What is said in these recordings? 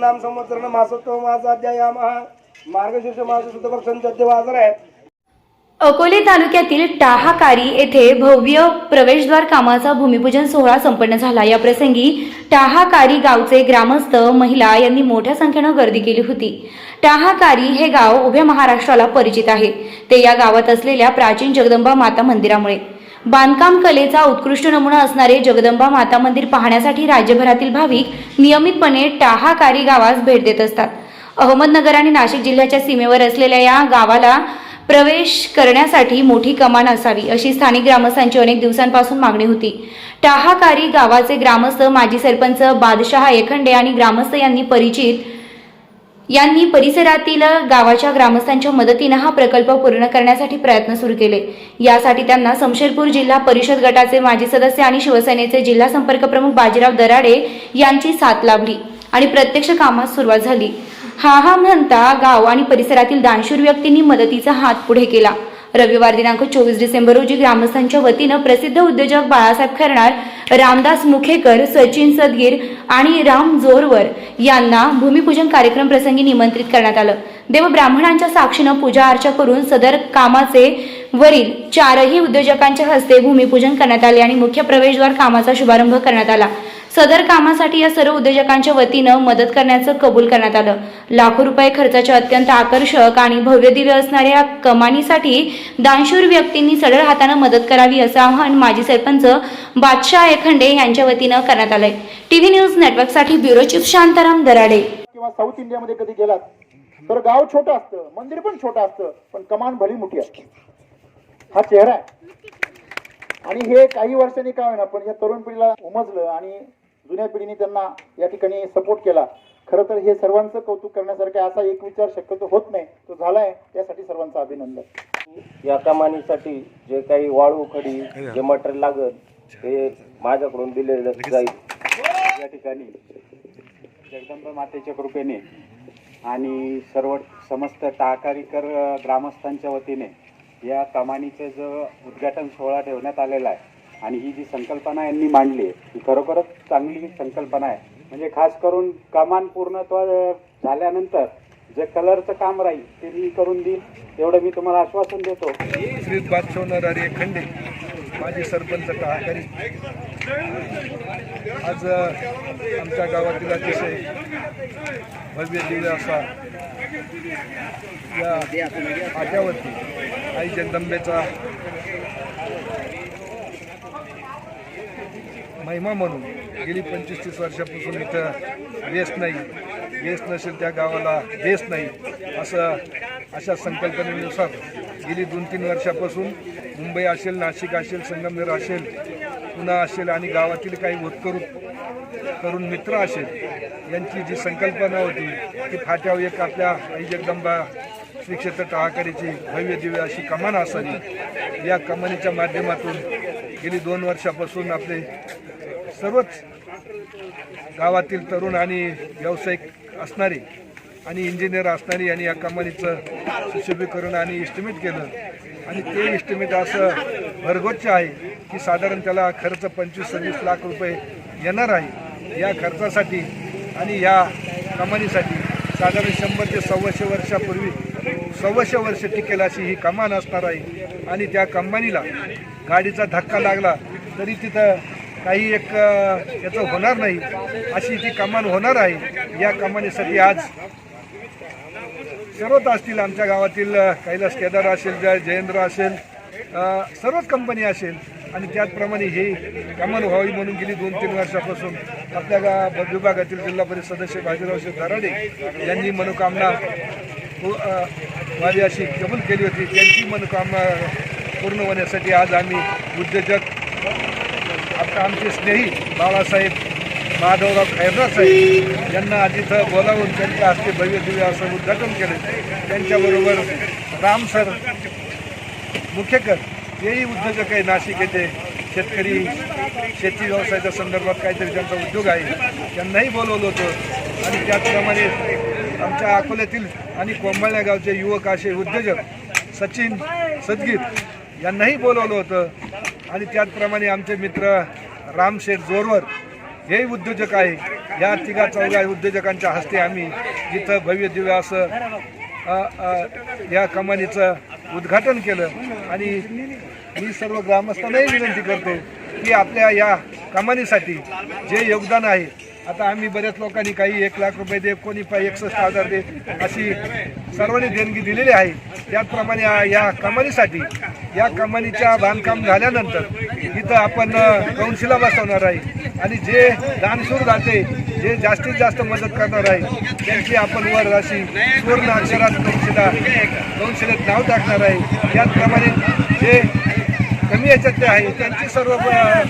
नाम संवत्सरण मासोत्तव माझा मार्गशीर्ष मास शुद्ध पक्षांचे वाजर अकोले तालुक्यातील टाहाकारी येथे भव्य प्रवेशद्वार कामाचा भूमिपूजन सोहळा संपन्न झाला. या प्रसंगी टाहाकारी गावचे ग्रामस्थ महिला यांनी मोठ्या संख्येनं गर्दी केली होती. टाहाकारी हे गाव उभ्या महाराष्ट्राला परिचित आहे. ते या गावात असलेल्या प्राचीन जगदंबा माता मंदिरामुळे. बांधकाम कलेचा उत्कृष्ट नमुना असणारे जगदंबा माता मंदिर पाहण्यासाठी राज्यभरातील भाविक नियमितपणे टाहाकारी गावास भेट देत असतात. अहमदनगर आणि नाशिक जिल्ह्याच्या सीमेवर असलेल्या या गावाला प्रवेश करण्यासाठी मोठी कमान असावी अशी स्थानिक ग्रामस्थांची अनेक दिवसांपासून मागणी होती. टाहाकारी गावाचे ग्रामस्थ माजी सरपंच बादशहा एखंडे आणि ग्रामस्थ यांनी परिचित यांनी परिसरातील गावाच्या ग्रामस्थांच्या मदतीनं हा प्रकल्प पूर्ण करण्यासाठी प्रयत्न सुरू केले. यासाठी त्यांना समशेरपूर जिल्हा परिषद गटाचे माजी सदस्य आणि शिवसेनेचे जिल्हा संपर्क प्रमुख बाजीराव दराडे यांची साथ लाभली आणि प्रत्यक्ष कामास सुरुवात झाली. हा हा म्हणता गाव आणि परिसरातील दानशूर व्यक्तींनी मदतीचा हात पुढे केला. रविवार दिनांक चोवीस डिसेंबर रोजी ग्रामस्थांच्या वतीनं प्रसिद्ध उद्योजक बाळासाहेब खरणार रामदास मुखेकर सचिन सदगीर आणि राम जोरवर यांना भूमिपूजन कार्यक्रम प्रसंगी निमंत्रित करण्यात आलं. देवब्राह्मणांच्या साक्षीनं पूजा अर्चा करून सदर कामाचे वरील चारही उद्योजकांच्या हस्ते भूमिपूजन करण्यात आले आणि मुख्य प्रवेशद्वार कामाचा शुभारंभ करण्यात आला. सदर कामासाठी या सर्व उद्योजकांच्या वतीनं मदत करण्याचं कबूल करण्यात आलं. लाखो रुपये खर्चाच्या अत्यंत आकर्षक आणि भव्य दिव्य असणाऱ्या कमानीसाठी दानशूर व्यक्तींनी सडळ हातानं मदत करावी असं आवाहन माजी सरपंच बादशाह एखंडे यांच्या वतीनं करण्यात आलंय. टीव्ही न्यूज नेटवर्कसाठी ब्युरो चीफ शांताराम दराडे. किंवा साऊथ इंडियामध्ये कधी गेलात? तर गाव छोटं असतं मंदिर पण छोटं असतं पण कमान भली मोठी असते. हा चेहरा आहे. आणि हे काही वर्षांनी काय होईना पण या तरुण पिढीला उमजलं आणि जुन्या पिढीने त्यांना या ठिकाणी सपोर्ट केला. खरं तर हे सर्वांचं कौतुक करण्यासारखं असा एक विचार शक्यतो होत नाही. तो झालाय. त्यासाठी सर्वांचं अभिनंदन. या कमानीसाठी जे काही वाळू खडी जे मटेरियल लागत ते माझ्याकडून दिलेलं जाईल. या ठिकाणी. जगदंबा मातेच्या कृपेने आणि सर्व समस्त टाकारीकर ग्रामस्थांच्या वतीने या कमानीचं जो उद्घाटन सोहळा ठेवण्यात आलेला आहे. आणि ही जी संकल्पना यांनी मांडली आहे ही खरोखरच चांगली संकल्पना आहे. म्हणजे खास करून कमान पूर्णत्व झाल्यानंतर जे कलरचं काम राहील ते मी करून देईल एवढं मी तुम्हाला आश्वासन देतो. श्री बादशाह नरारी खंडे माजी सरपंच टाहाकारी आज आमच्या गावातील अतिशय भव्य दिव्य असा या पाट्यावरती आई जगदंबेचा महिमा म्हणून गेली पंचवीस तीस वर्षापासून इथं बेस नाही. बेस नसेल त्या गावाला देश नाही. असं अशा संकल्पनेनुसार गेली दोन तीन वर्षापासून मुंबई असेल नाशिक असेल संगमनेर असेल पुणा असेल आणि गावातील काही होतकरू करून मित्र असेल यांची जी संकल्पना होती ती फाट्यावर एक आपल्या आई जगदंबा श्री क्षेत्र टाळाकडीची भव्य दिव्य अशी कमान असावी. या कमानीच्या माध्यमातून गेली दोन वर्षापासून आपले सर्वच गावातील तरुण आणि व्यावसायिक असणारी आणि इंजिनियर असणारी यांनी या कमानीचं सुशोभीकरण आणि इस्टिमेट केलं. आणि ते इस्टिमेट असं भरगोच्च आहे की साधारण त्याला खर्च पंचवीस सव्वीस लाख रुपये येणार आहे. या खर्चासाठी आणि या कमानीसाठी साधारण शंभर ते सव्वाशे वर्षापूर्वी सव्वाशे वर्ष टिकेल अशी ही कमान असणार आहे. आणि त्या कंपनीला गाडीचा धक्का लागला तरी तिथं काही एक याचं होणार नाही अशी ती कमान होणार आहे या कमानीसाठी आज सर्वच असतील आमच्या गावातील कैलास केदार असेल जय जयेंद्र असेल सर्वच कंपनी असेल. आणि त्याचप्रमाणे ही कमान व्हावी म्हणून गेली दोन तीन वर्षापासून आपल्या गा विभागातील जिल्हा परिषद सदस्य बाजीराव शेठ दराडे यांनी मनोकामना हो, व्हावी अशी कबूल केली होती. त्यांची मनोकामना पूर्ण होण्यासाठी आज आम्ही उद्योजक आता आमचे स्नेही बाळासाहेब माधवराव खैरनार साहेब यांना तिथं बोलावून त्यांच्या हस्ते भव्य दिव्य असं उद्घाटन केलं त्यांच्याबरोबर राम सर मुख्यकर तेही उद्योजक आहे नाशिक येथे शेतकरी शेती व्यवसायाच्या संदर्भात काहीतरी त्यांचा उद्योग आहे. त्यांनाही बोलवलं होतं. आणि त्याचप्रमाणे आमच्या अकोल्यातील आणि कोंबाळ्या गावचे युवक असे उद्योजक सचिन सदगीर यांनाही बोलवलं होतं. आणि त्याचप्रमाणे आमचे मित्र रामशेठ जोरवर हे उद्योजक आहे. या तिघा चौघा उद्योजकांच्या हस्ते आम्ही इथं भव्य दिव्य असं या कमानीचं उद्घाटन केलं. आणि मी सर्व ग्रामस्थांनाही विनंती करतो की आपल्या या कमानीसाठी जे योगदान आहे आता आम्ही बऱ्याच लोकांनी काही एक लाख रुपये दे कोणी पाय एकसष्ट हजार दे अशी सर्वांनी देणगी दिलेली आहे. त्याचप्रमाणे या- कमानीसाठी या कमानीच्या बांधकाम झाल्यानंतर इथं आपण कौन्सिला बसवणार आहे. आणि जे दानशूर जाते जे जास्तीत जास्त मदत करणार आहे त्यांची आपण वर अशी पूर्ण अक्षरात कौन्सिला कौन्सिलेत नाव टाकणार आहे. त्याचप्रमाणे जे कमी याच्यातले आहे त्यांची सर्व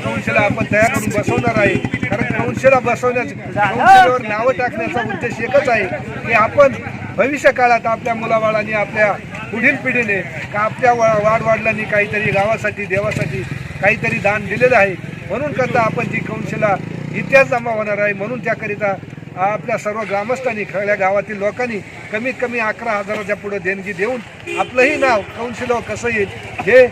कौन्सिला आपण तयार करून बसवणार आहे. कारण कौन्सिला बसवण्याचं कौन्सिलवर नावं टाकण्याचा उद्देश एकच आहे की आपण भविष्य काळात आपल्या मुलाबाळांनी आपल्या पुढील पिढीने का आपल्या वा वाडवडिलांनी काहीतरी गावासाठी देवासाठी काहीतरी दान दिलेलं आहे. म्हणून करता आपण जी कौन्सिला इतिहास जमा होणार आहे म्हणून त्याकरिता आपल्या सर्व ग्रामस्थांनी खऱ्या गावातील लोकांनी कमीत कमी अकरा हजाराच्या पुढे देणगी देऊन आपलंही नाव कौन्सिलवर कसं येईल हे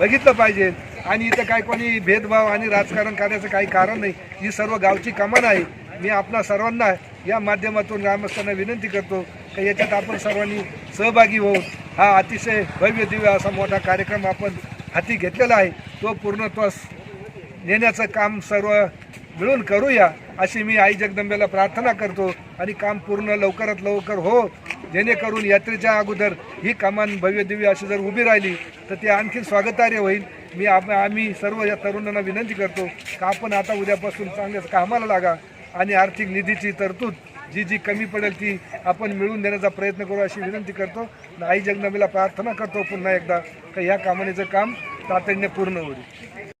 बघितलं पाहिजे. आणि इथं काय कोणी भेदभाव आणि राजकारण करण्याचं काही कारण नाही. ही सर्व गावची कमान आहे. मी आपणा सर्वांना या माध्यमातून ग्रामस्थांना विनंती करतो की याच्यात आपण सर्वांनी सहभागी होऊन हा अतिशय भव्य दिव्य असा मोठा कार्यक्रम आपण हाती घेतलेला आहे. तो पूर्णत्वास नेण्याचं काम सर्व मिळून करूया अशी मी आई जगदंबेला प्रार्थना करतो. आणि काम पूर्ण लवकरात लवकर हो. जेणेकरून यात्रेच्या अगोदर ही कमान भव्यदिव्य अशी जर उभी राहिली तर ती आणखी स्वागतार्य होईल. मी आप आम्ही सर्व या तरुणांना विनंती करतो का आपण आता उद्यापासून चांगल्याच कामाला लागा आणि आर्थिक निधीची तरतूद जी जी कमी पडेल ती आपण मिळवून देण्याचा प्रयत्न करू अशी विनंती करतो. आई जगदंबेला प्रार्थना करतो पुन्हा एकदा का या कामानीचं काम तातडीने पूर्ण होईल.